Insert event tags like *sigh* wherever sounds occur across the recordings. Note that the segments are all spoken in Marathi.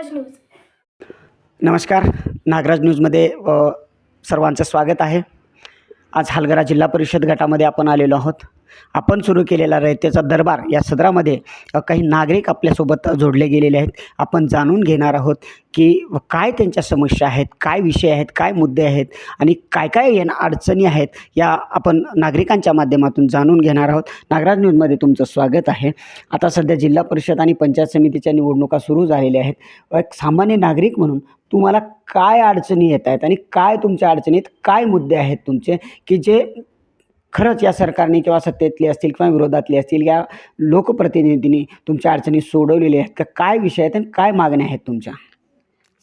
नागराज न्यूज. नमस्कार. नागराज न्यूजमध्ये सर्वांचं स्वागत आहे. आज हलगरा जिल्हा परिषद गटामध्ये आपण आलेलो आहोत. आपण सुरू केलेला रयतेचा दरबार या सदरामध्ये काही नागरिक आपल्यासोबत जोडले गेलेले आहेत. आपण जाणून घेणार आहोत की काय त्यांच्या समस्या आहेत काय विषय आहेत काय मुद्दे आहेत आणि काय काय येणं अडचणी आहेत या आपण नागरिकांच्या माध्यमातून जाणून घेणार आहोत. नागराज न्यूजमध्ये तुमचं स्वागत आहे. आता सध्या जिल्हा परिषद आणि पंचायत समितीच्या निवडणुका सुरू झालेल्या आहेत. एक सामान्य नागरिक म्हणून तुम्हाला काय अडचणी येत आहेत आणि काय तुमच्या अडचणीत काय मुद्दे आहेत तुमचे की जे खरंच या सरकारने किंवा सत्तेतले असतील किंवा विरोधातले असतील या लोकप्रतिनिधींनी तुमच्या अडचणी सोडवलेल्या आहेत. का काय विषय आहेत आणि काय मागण्या आहेत तुमच्या?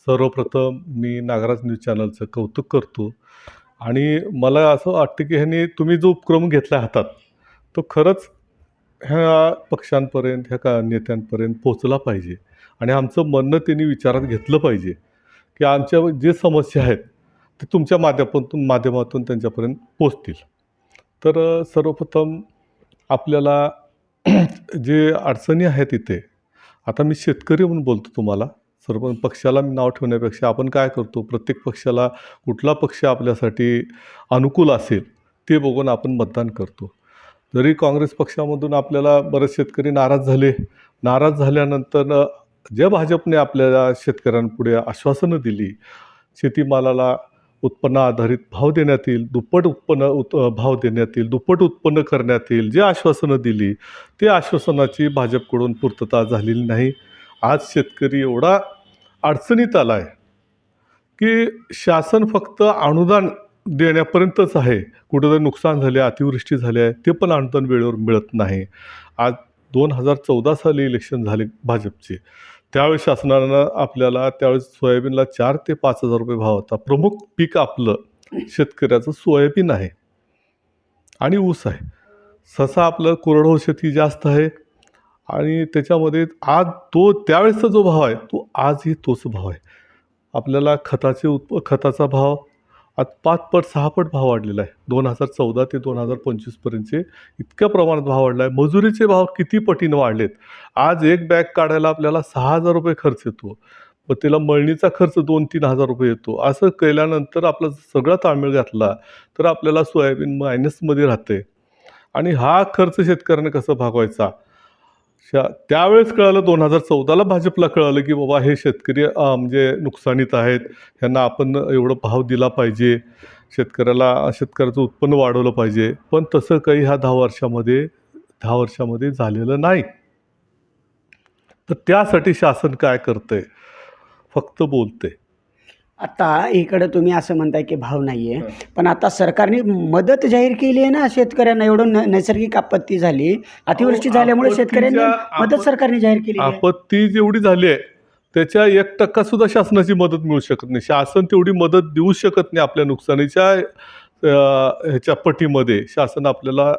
सर्वप्रथम मी नागराज न्यूज चॅनलचं कौतुक करतो आणि मला असं वाटतं की ह्यांनी तुम्ही जो उपक्रम घेतला हातात तो खरंच ह्या पक्षांपर्यंत ह्या का नेत्यांपर्यंत पोचला पाहिजे. आणि आमचं म्हणणं त्यांनी विचारात घेतलं पाहिजे की आमच्या जे समस्या आहेत ते तुमच्या माध्यमातून माध्यमातून त्यांच्यापर्यंत पोचतील तर सर्वप्रथम आपल्याला *clears throat* जे अडचणी आहेत इथे आता मी शेतकरी म्हणून बोलतो तुम्हाला. सर्व पक्षाला मी नाव ठेवण्यापेक्षा आपण काय करतो? प्रत्येक पक्षाला कुठला पक्ष आपल्यासाठी अनुकूल असेल ते बघून आपण मतदान करतो. जरी काँग्रेस पक्षामधून आपल्याला बरेच शेतकरी नाराज झाले नाराज झाल्यानंतर ज्या भाजपने आपल्याला शेतकऱ्यांपुढे आश्वासनं दिली शेतीमालाला उत्पन्न आधारित भाव देण्यात येईल दुप्पट उत्पन्न उत् भाव देण्यात येईल दुप्पट उत्पन्न करण्यात येईल जे आश्वासनं दिली ते आश्वासनाची भाजपकडून पूर्तता झालेली नाही. आज शेतकरी एवढा अडचणीत आला आहे की शासन फक्त अनुदान देण्यापर्यंतच आहे. कुठेतरी नुकसान झाले अतिवृष्टी झाली आहे ते पण अनुदान वेळेवर मिळत नाही. आज दोन हजार चौदा साली इलेक्शन झाले भाजपचे. त्यावेळी शासनानं आपल्याला त्यावेळेस सोयाबीनला चार ते पाच हजार रुपये भाव होता. प्रमुख पीक आपलं शेतकऱ्याचं सोयाबीन आहे. आणि ऊस आहे. ससा आपलं कोरडवाहू शेती जास्त आहे. आणि त्याच्यामध्ये आज तो त्यावेळेसचा जो भाव आहे तो आजही तोच भाव आहे. आपल्याला खताचे उत्प खताचा भाव आज पाच पट सहा पट भाव वाढलेला आहे. दोन हजार चौदा ते दोन हजार पंचवीसपर्यंतचे इतक्या प्रमाणात भाव वाढला आहे मजुरीचे भाव किती पटीनं वाढलेत? आज एक बॅग काढायला आपल्याला सहा हजार रुपये खर्च येतो. मग त्याला मळणीचा खर्च दोन तीन हजार रुपये येतो. असं केल्यानंतर आपला सगळा ताळमेळ घातला तर आपल्याला सोयाबीन मायनसमध्ये राहते आणि हा खर्च शेतकऱ्याने कसं भागवायचा? त्यावेळेस कळालं दोन हजार चौदाला भाजपला कळालं की बाबा हे शेतकरी म्हणजे नुकसानीत आहेत. ह्यांना आपण एवढं भाव दिला पाहिजे. शेतकऱ्याला शेतकऱ्याचं उत्पन्न वाढवलं पाहिजे. पण तसं काही ह्या दहा वर्षामध्ये दहा वर्षामध्ये झालेलं नाही. तर त्यासाठी शासन काय करतंय? फक्त बोलते आता इकडं तुम्ही असं म्हणताय की भाव नाही आहे पण आता सरकारने मदत जाहीर केली आहे ना शेतकऱ्यांना एवढं न नैसर्गिक आपत्ती झाली. अतिवृष्टी झाल्यामुळे शेतकऱ्यांनी आपत्तीच्या- मदत सरकारने जाहीर केली आहे. आपत्ती जेवढी झाली आहे त्याच्या एक टक्का सुद्धा शासनाची मदत मिळू शकत नाही. शासन तेवढी मदत देऊ शकत नाही आपल्या नुकसानीच्या अं, ह्याच्या पटीमध्ये. शासन आपल्याला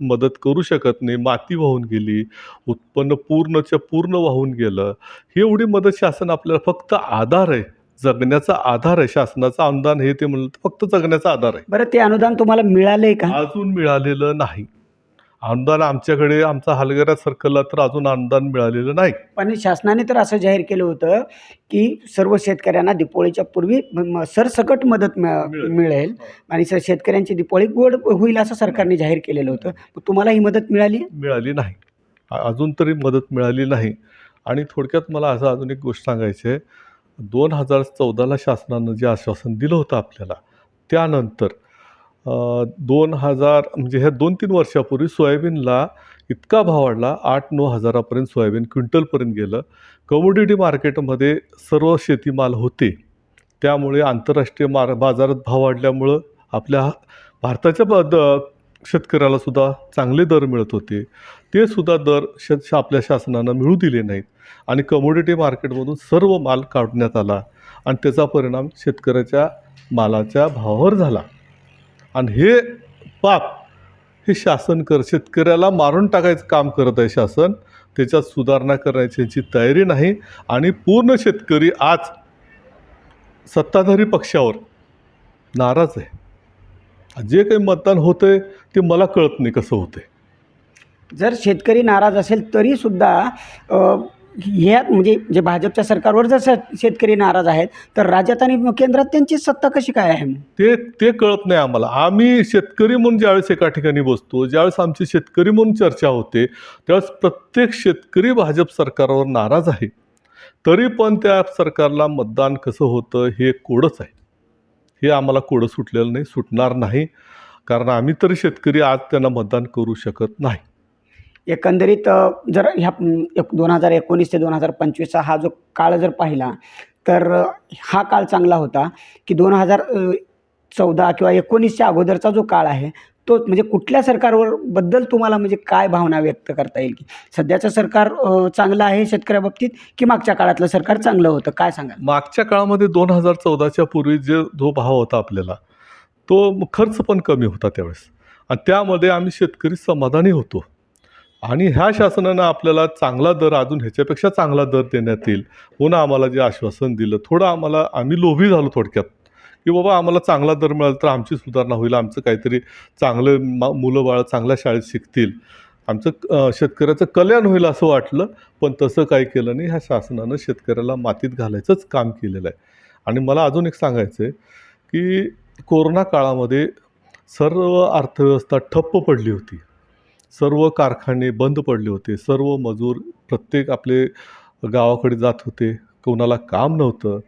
मदत करू शकत नाही. माती वाहून गेली उत्पन्न पूर्णच्या पूर्ण वाहून गेलं. ही एवढी मदत शासन आपल्याला फक्त आधार आहे. जगण्याचा आधार आहे शासनाचं अनुदान हे ते म्हणलं तर फक्त जगण्याचा आधार आहे. बरं ते अनुदान तुम्हाला मिळालंय का? अजून मिळालेलं नाही. अनुदान आमच्याकडे आमचा हलगऱ्या सर्कलला तर अजून अनुदान मिळालेलं नाही. पण शासनाने तर असं जाहीर केलं होतं की सर्व शेतकऱ्यांना दिपोळीच्या पूर्वी म- सरसकट मदत मिळ- मिळेल. आणि स- शेतकऱ्यांची दिपोळी गोड होईल असं सरकारने जाहीर केलेलं होतं. मग तुम्हाला ही मदत मिळाली? मिळाली नाही. अ- अजून तरी मदत मिळाली नाही. आणि थोडक्यात मला असं अजून एक गोष्ट सांगायची आहे. दोन हजार चौदाला शासनानं जे आश्वासन दिलं होतं आपल्याला त्यानंतर दोन हजार म्हणजे ह्या दोन तीन वर्षापूर्वी सोयाबीनला इतका भाव वाढला आठ नऊ हजारापर्यंत सोयाबीन क्विंटलपर्यंत गेलं. कमोडिटी मार्केटमध्ये सर्व शेतीमाल होते. त्यामुळे आंतरराष्ट्रीय मार बाजारात भाव वाढल्यामुळं आपल्या भारताच्या ब द शेतकऱ्याला सुद्धा चांगले दर मिळत होते. ते सुद्धा दर श आपल्या शासनानं मिळू दिले नाहीत आणि कमोडिटी मार्केटमधून सर्व माल काढण्यात आला आणि त्याचा परिणाम शेतकऱ्याच्या मालाच्या भावावर झाला. आणि हे पाप हे शासन कर शेतकऱ्याला मारून टाकायचं काम करत आहे शासन त्याच्यात सुधारणा करण्याची तयारी नाही आणि पूर्ण शेतकरी आज सत्ताधारी पक्षावर नाराज आहे. जे काही मतदान होतं आहे ते मला कळत नाही कसं होतं आहे जर शेतकरी नाराज असेल तरीसुद्धा ह्या म्हणजे जे भाजपच्या सरकारवर जर शेत- शेतकरी नाराज आहेत तर राज्यात आणि केंद्रात त्यांची सत्ता कशी काय आहे? ते ते कळत नाही आम्हाला. आम्ही शेतकरी म्हणून ज्यावेळेस एका ठिकाणी बसतो ज्यावेळेस आमची शेतकरी म्हणून चर्चा होते त्यावेळेस प्रत्येक शेतकरी भाजप सरकारवर नाराज आहे. तरी पण त्या सरकारला मतदान कसं होतं हे कोडच आहे. हे आम्हाला कोडं सुटलेलं नाही सुटणार नाही. कारण आम्ही तरी शेतकरी आज त्यांना मतदान करू शकत नाही. एकंदरीत जर ह्या एक दोन हजार एकोणीस ते दोन हजार पंचवीसचा हा जो काळ जर पाहिला तर हा काळ चांगला होता की दोन हजार चौदा किंवा एकोणीसच्या अगोदरचा जो काळ आहे तो म्हणजे कुठल्या सरकारवर बद्दल तुम्हाला म्हणजे काय भावना व्यक्त करता येईल की सध्याचं सरकार चांगलं आहे शेतकऱ्याबाबतीत की मागच्या काळातलं सरकार चांगलं होतं? काय सांगा मागच्या काळामध्ये दोन हजार चौदाच्या पूर्वी जे जो भाव होता आपल्याला तो खर्च पण कमी होता त्यावेळेस. आणि त्यामध्ये आम्ही शेतकरी समाधानी होतो. आणि ह्या शासनानं आपल्याला चांगला दर अजून ह्याच्यापेक्षा चांगला दर देण्यात येईल पुन्हा आम्हाला जे आश्वासन दिलं थोडं आम्हाला आम्ही लोभी झालो थोडक्यात. की बाबा आम्हाला चांगला दर मिळाला तर आमची सुधारणा होईल आमचं काहीतरी चांगलं मा मुलं बाळं चांगल्या शाळेत शिकतील. आमचं शेतकऱ्याचं कल्याण होईल असं वाटलं पण तसं काही केलं नाही. ह्या शासनानं शेतकऱ्याला मातीत घालायचंच काम केलेलं आहे. आणि मला अजून एक सांगायचं आहे की कोरोना काळामध्ये सर्व अर्थव्यवस्था ठप्प पडली होती. सर्व कारखाने बंद पडले होते. सर्व मजूर प्रत्येक आपले गावाकडे जात होते. कोणाला काम नव्हतं.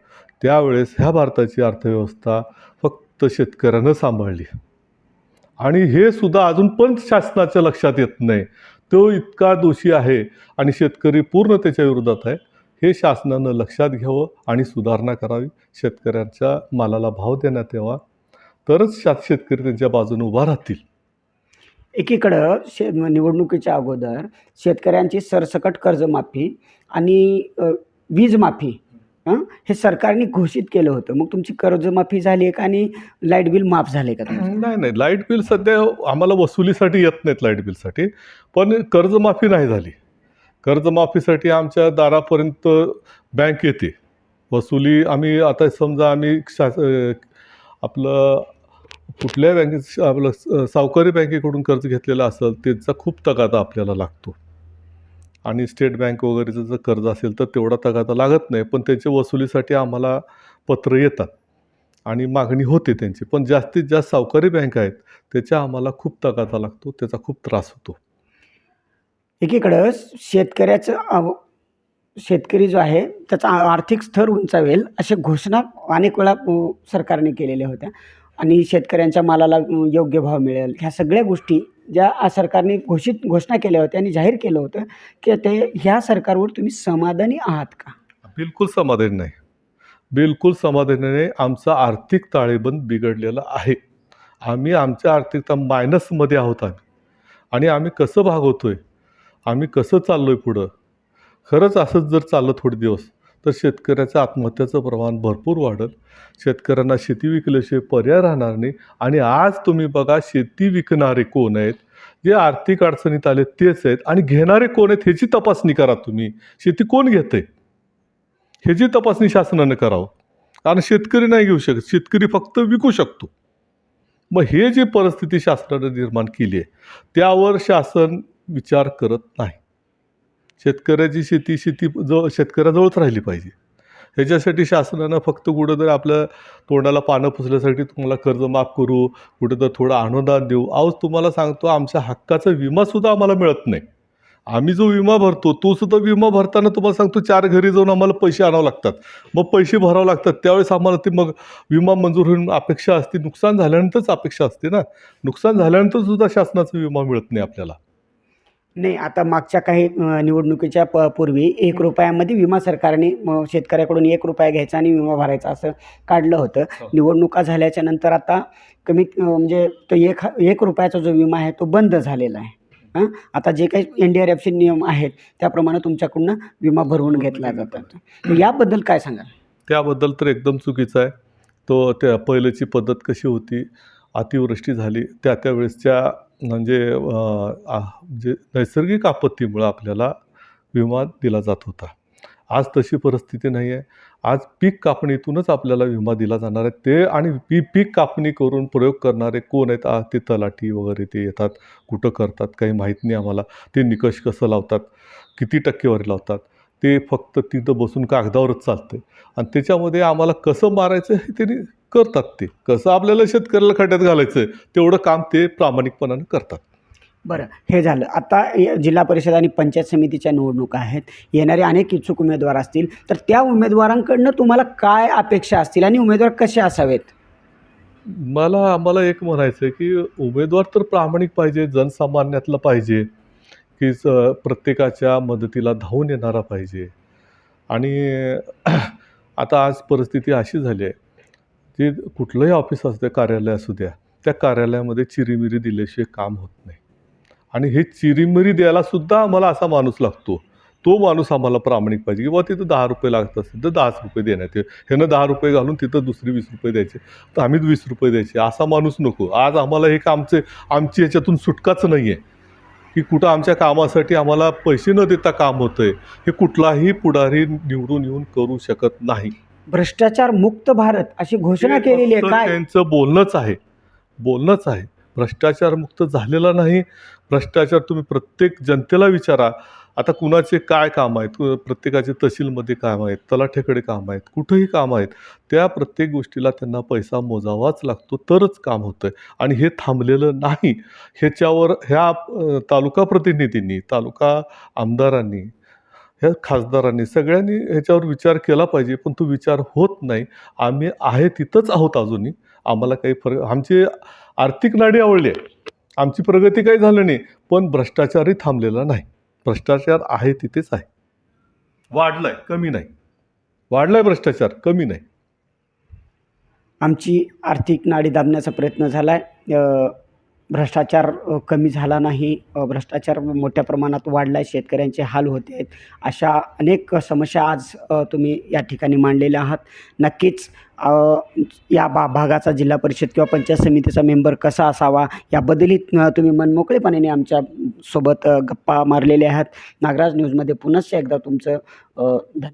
त्यावेळेस ह्या भारताची अर्थव्यवस्था फक्त शेतकऱ्यानं सांभाळली. आणि हे सुद्धा अजून पण शासनाच्या लक्षात येत नाही. तो इतका दोषी आहे आणि शेतकरी पूर्ण त्याच्या विरोधात आहे. हे शासनानं लक्षात घ्यावं आणि सुधारणा करावी. शेतकऱ्यांच्या मालाला भाव देण्यात यावा. तरच शा शेतकरी त्यांच्या बाजूने उभा राहतील. एकीकडं शे निवडणुकीच्या अगोदर शेतकऱ्यांची सरसकट कर्जमाफी आणि वीजमाफी वीज माफी हां? हे सरकारने घोषित केलं होतं. मग तुमची कर्जमाफी झाली आहे का आणि लाइट बिल माफ झाले का नाही नाही. लाइट बिल सध्या आम्हाला वसुलीसाठी येत नाहीत लाइट बिलसाठी. पण कर्जमाफी नाही झाली. कर्जमाफीसाठी आमच्या दारापर्यंत बँक येते. वसुली आम्ही आता समजा आम्ही शास आपलं कुठल्या बँकेत आपलं स- सावकारी बँकेकडून कर्ज घेतलेलं असेल त्याचा खूप तगादा आपल्याला लागतो. आणि स्टेट बँक वगैरेचं जर कर्ज असेल तर तेवढा तगादा लागत नाही पण त्यांच्या वसुलीसाठी आम्हाला पत्र येतात. आणि मागणी होते त्यांची पण जास्तीत जास्त सावकारी बँक आहेत त्याच्या आम्हाला खूप तगादा लागतो त्याचा खूप त्रास होतो. एकीकडं शेतकऱ्याचं शेतकरी जो आहे त्याचा आर्थिक स्तर उंचावेल अशा घोषणा अनेक वेळा सरकारने केलेल्या होत्या. आणि शेतकऱ्यांच्या मालाला योग्य भाव मिळेल. ह्या सगळ्या गोष्टी ज्या सरकारने घोषित घोषणा केल्या होत्या आणि जाहीर केलं होतं की ते ह्या सरकारवर तुम्ही समाधानी आहात का? बिलकुल समाधानी नाही. बिलकुल समाधानी नाही. आमचा आर्थिक ताळेबंद बिघडलेला आहे. आम्ही आमच्या आर्थिकता मायनसमध्ये आहोत आम्ही. आणि आम्ही कसं भागवतो आहे आम्ही कसं चाललो आहे पुढं? खरंच असंच जर चाललं थोडे दिवस तर शेतकऱ्याचं आत्महत्याचं प्रमाण भरपूर वाढेल. शेतकऱ्यांना शेती विकल्याशिवाय पर्याय राहणार नाही. आणि आज तुम्ही बघा शेती विकणारे कोण आहेत? जे आर्थिक अडचणीत आले तेच आहेत. आणि घेणारे कोण आहेत ह्याची तपासणी करा तुम्ही. शेती कोण घेते ह्याची तपासणी शासनानं करावं. कारण शेतकरी नाही घेऊ शकत. शेतकरी फक्त विकू शकतो. मग हे जी परिस्थिती शासनानं निर्माण केली आहे त्यावर शासन विचार करत नाही. शेतकऱ्याची शेती शेती जवळ शेतकऱ्याजवळच राहिली पाहिजे. ह्याच्यासाठी शासनानं फक्त कुठं तर आपल्या तोंडाला पानं पुसल्यासाठी तुम्हाला कर्ज माफ करू कुठं तर थोडं अनुदान देऊ. आज तुम्हाला सांगतो आमच्या हक्काचा विमासुद्धा आम्हाला मिळत नाही. आम्ही जो विमा भरतो तो सुद्धा विमा भरताना तुम्हाला सांगतो चार घरी जाऊन आम्हाला पैसे आणावं लागतात. मग पैसे भरावं लागतात. त्यावेळेस आम्हाला ते मग विमा मंजूर होऊन अपेक्षा असते. नुकसान झाल्यानंतरच अपेक्षा असते ना. नुकसान झाल्यानंतर सुद्धा शासनाचा विमा मिळत नाही आपल्याला. नाही आता मागच्या काही निवडणुकीच्या प पूर्वी एक रुपयामध्ये विमा सरकारने शेतकऱ्याकडून एक रुपया घ्यायचा आणि विमा भरायचा असं काढलं होतं. हो. निवडणुका झाल्याच्यानंतर आता कमीत म्हणजे तो एक एक रुपयाचा जो विमा आहे तो बंद झालेला आहे. हां? आता जे काही एन डी आर एफचे नियम आहेत त्याप्रमाणे तुमच्याकडून विमा भरवून घेतला जातात याबद्दल काय सांगाल? त्याबद्दल तर एकदम चुकीचं आहे. तो त्या पहिल्याची पद्धत कशी होती अतिवृष्टी झाली त्या त्यावेळेसच्या म्हणजे जे म्हणजे नैसर्गिक आपत्तीमुळं आपल्याला विमा दिला जात होता. आज तशी परिस्थिती नाही आहे आज पीक कापणीतूनच आपल्याला विमा दिला जाणार आहे. ते आणि पी पीक कापणी करून प्रयोग करणारे कोण आहेत? आ, ते तलाठी वगैरे ते येतात. कुठं करतात? काही माहीत नाही आम्हाला. ते निकष कसं लावतात? किती टक्केवारी लावतात? ते फक्त तिथं बसून कागदावरच चालतं आणि त्याच्यामध्ये आम्हाला कसं मारायचं हे त्यांनी करतात ते. कसं आपल्याला शेतकऱ्याला खड्ड्यात घालायचं तेवढं काम ते प्रामाणिकपणानं करतात. बरं हे झालं. आता जिल्हा परिषद आणि पंचायत समितीच्या निवडणुका आहेत. येणारे अनेक इच्छुक उमेदवार असतील. तर त्या उमेदवारांकडनं तुम्हाला काय अपेक्षा असतील आणि उमेदवार कसे असावेत? मला आम्हाला एक म्हणायचं आहे की उमेदवार तर प्रामाणिक पाहिजे जनसामान्यातला पाहिजे. की प्रत्येकाच्या मदतीला धावून येणारा पाहिजे. आणि *clears throat* आता आज परिस्थिती अशी झाली आहे की कुठलंही ऑफिस असू द्या कार्यालय असू द्या त्या कार्यालयामध्ये चिरीमिरी दिल्याशिवाय काम होत नाही. आणि हे चिरीमिरी द्यायलासुद्धा आम्हाला असा माणूस लागतो. तो माणूस आम्हाला प्रामाणिक पाहिजे. किंवा तिथं दहा रुपये लागत असतील तर दहाच रुपये देण्यात येईल. ह्यानं दहा रुपये घालून तिथं दुसरी वीस रुपये द्यायचे. तर आम्ही वीस रुपये द्यायचे. असा माणूस नको. आज आम्हाला हे कामचे आमची याच्यातून सुटकाच नाही आहे की कुठं आमच्या कामासाठी आम्हाला पैसे न देता काम होतं आहे हे कुठलाही पुढारी निवडून येऊन करू शकत नाही. भ्रष्टाचार मुक्त भारत अशी घोषणा केलेली आहे काय? त्यांचं बोलणंच आहे. बोलणंच आहे. भ्रष्टाचार मुक्त झालेला नाही. भ्रष्टाचार तुम्ही प्रत्येक जनतेला विचारा. आता कुणाचे काय काम आहेत? प्रत्येकाचे तहसीलमध्ये काम आहेत तलाठ्याकडे काम आहेत कुठंही काम आहेत त्या प्रत्येक गोष्टीला त्यांना पैसा मोजावाच लागतो तरच काम होतं आहे आणि हे थांबलेलं नाही. ह्याच्यावर ह्या तालुका प्रतिनिधींनी तालुका आमदारांनी ह्या खासदारांनी सगळ्यांनी ह्याच्यावर विचार केला पाहिजे पण तो विचार होत नाही. आम्ही आहे तिथंच आहोत अजूनही. आम्हाला काही फरक आमची आर्थिक नाडी आवडली आहे. आमची प्रगती काही झालं नाही पण भ्रष्टाचारही थांबलेला नाही. भ्रष्टाचार आहे तिथेच आहे. वाढलाय कमी नाही. वाढलाय भ्रष्टाचार कमी नाही. आमची आर्थिक नाडी दाबण्याचा प्रयत्न झाला आहे भ्रष्टाचार कमी झाला नाही. भ्रष्टाचार मोठ्या प्रमाणात वाढला आहे शेतकऱ्यांचे हाल होते आहेत. अशा अनेक समस्या आज तुम्ही या ठिकाणी मांडलेल्या आहात. नक्कीच या बा भागाचा जिल्हा परिषद किंवा पंचायत समितीचा मेंबर कसा असावा याबद्दलही तुम्ही मनमोकळेपणाने आमच्यासोबत गप्पा मारलेल्या आहात. नागराज न्यूजमध्ये पुनश्च एकदा तुमचं धन्यवाद.